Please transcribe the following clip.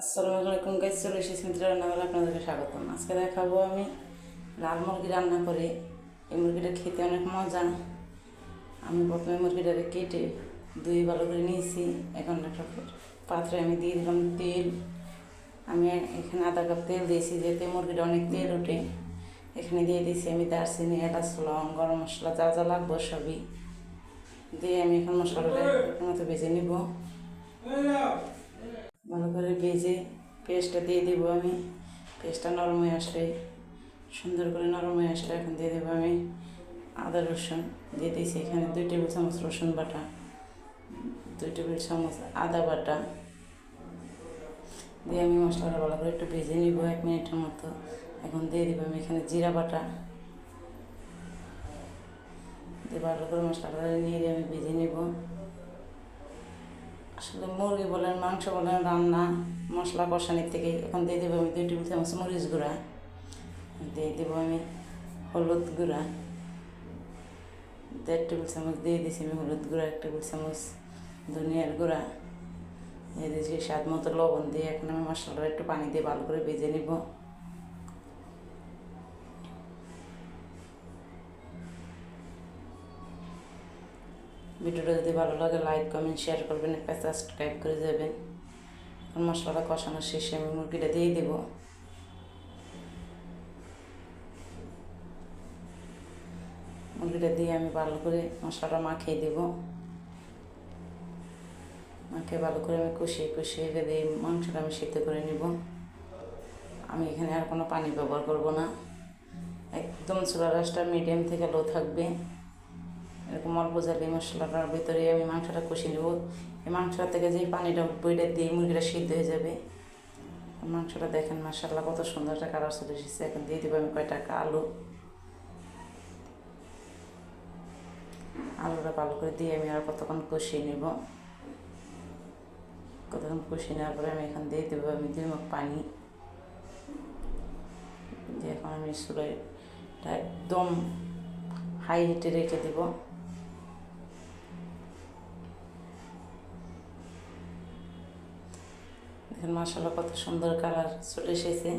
আসসালামু আলাইকুম গাইস, চলে এসেছি মিত্র রান্নাঘরে, আপনাদেরকে স্বাগতম। আজকে দেখাবো আমি লাল মুরগি রান্না করে। এই মুরগিটা খেতে অনেক মজা। আমি প্রথমে মুরগিটাকে কেটে দুই ভালো করে নিয়েছি। এখন একটা পাত্রে আমি দিয়ে দিলাম তেল। আমি এখানে আধা কাপ তেল দিয়েছি যাতে মুরগিটা অনেক তেল ওঠে। এখানে দিয়ে দিয়েছি আমি দারচিনি, এলাচ লং গরম মশলা, যা যা লাগবো সবই। দিয়ে আমি এখন মশলাটা মতো ভেজে নিব। ভেজে পেস্টটা দিয়ে দেবো আমি। পেস্টটা নরম হয়ে আসলে, সুন্দর করে নরম হয়ে আসলে এখন দিয়ে দেবো আমি আদা রসুন। দিয়ে দিয়েছি এখানে দুই টেবিল চামচ রসুন বাটা, দুই টেবিল চামচ আদা বাটা। দিয়ে আমি মশলাটা ভালো করে একটু ভেজে নিব এক মিনিটের মতো। এখন দিয়ে দেবো আমি এখানে জিরা বাটা। দিয়ে ভালো করে মশলাটা নিয়ে আমি ভেজে নিব। আসলে মুরগি বলেন, মাংস বলেন, রান্না, মশলা কষানির থেকে এখন দিয়ে দেবো আমি দুই টেবিল চামচ মরিচ গুঁড়া। দিয়ে দেবো আমি হলুদ গুঁড়া। দেড় টেবিল চামচ দিয়ে দিয়েছি আমি হলুদ গুঁড়া, এক টেবিল চামচ ধনিয়ার গুঁড়া। দিয়ে দিয়েছি স্বাদ মতো লবণ দিয়ে এখন আমি মশলাটা একটু পানি দিয়ে ভালো করে ভেজে নিব। ভিডিওটা যদি ভালো লাগে লাইক কমেন্ট শেয়ার করবেন, একটা সাবস্ক্রাইব করে যাবেন। মশলাটা কষানোর শেষে আমি মুরগিটা দিয়ে দেবো। মুরগিটা দিয়ে আমি ভালো করে মশলাটা মাখিয়ে দেব। মাখিয়ে ভালো করে আমি কষিয়ে কষিয়ে রেখে দিয়ে মাংসটা আমি সিদ্ধ করে নিব। আমি এখানে আর কোনো পানি ব্যবহার করব না। একদম চুলা রাসটা মিডিয়াম থেকে লো থাকবে। এরকম অল্প জালি মশলাটার ভিতরে আমি মাংসটা কষিয়ে নেব। এই মাংসটা থেকে যেই পানিটা বইটা দিয়ে মুরগিটা সিদ্ধ হয়ে যাবে। মাংসটা দেখেন মাসাল্লাহ কত সুন্দর একটা কালার চলে এসেছে। এখন দিয়ে দেবো আমি কয়টা আলু। আলুটা ভালো করে দিয়ে আমি আর কতক্ষণ কষিয়ে নেব। কতক্ষণ কষিয়ে নেওয়ার পরে আমি এখান দিয়ে দেবো আমি দুই মুখ পানি। দিয়ে এখন আমি সুরাইটা একদম হাই হিটে রেখে দেবো। দেখেন কত সুন্দর কালার চলে এসেছে।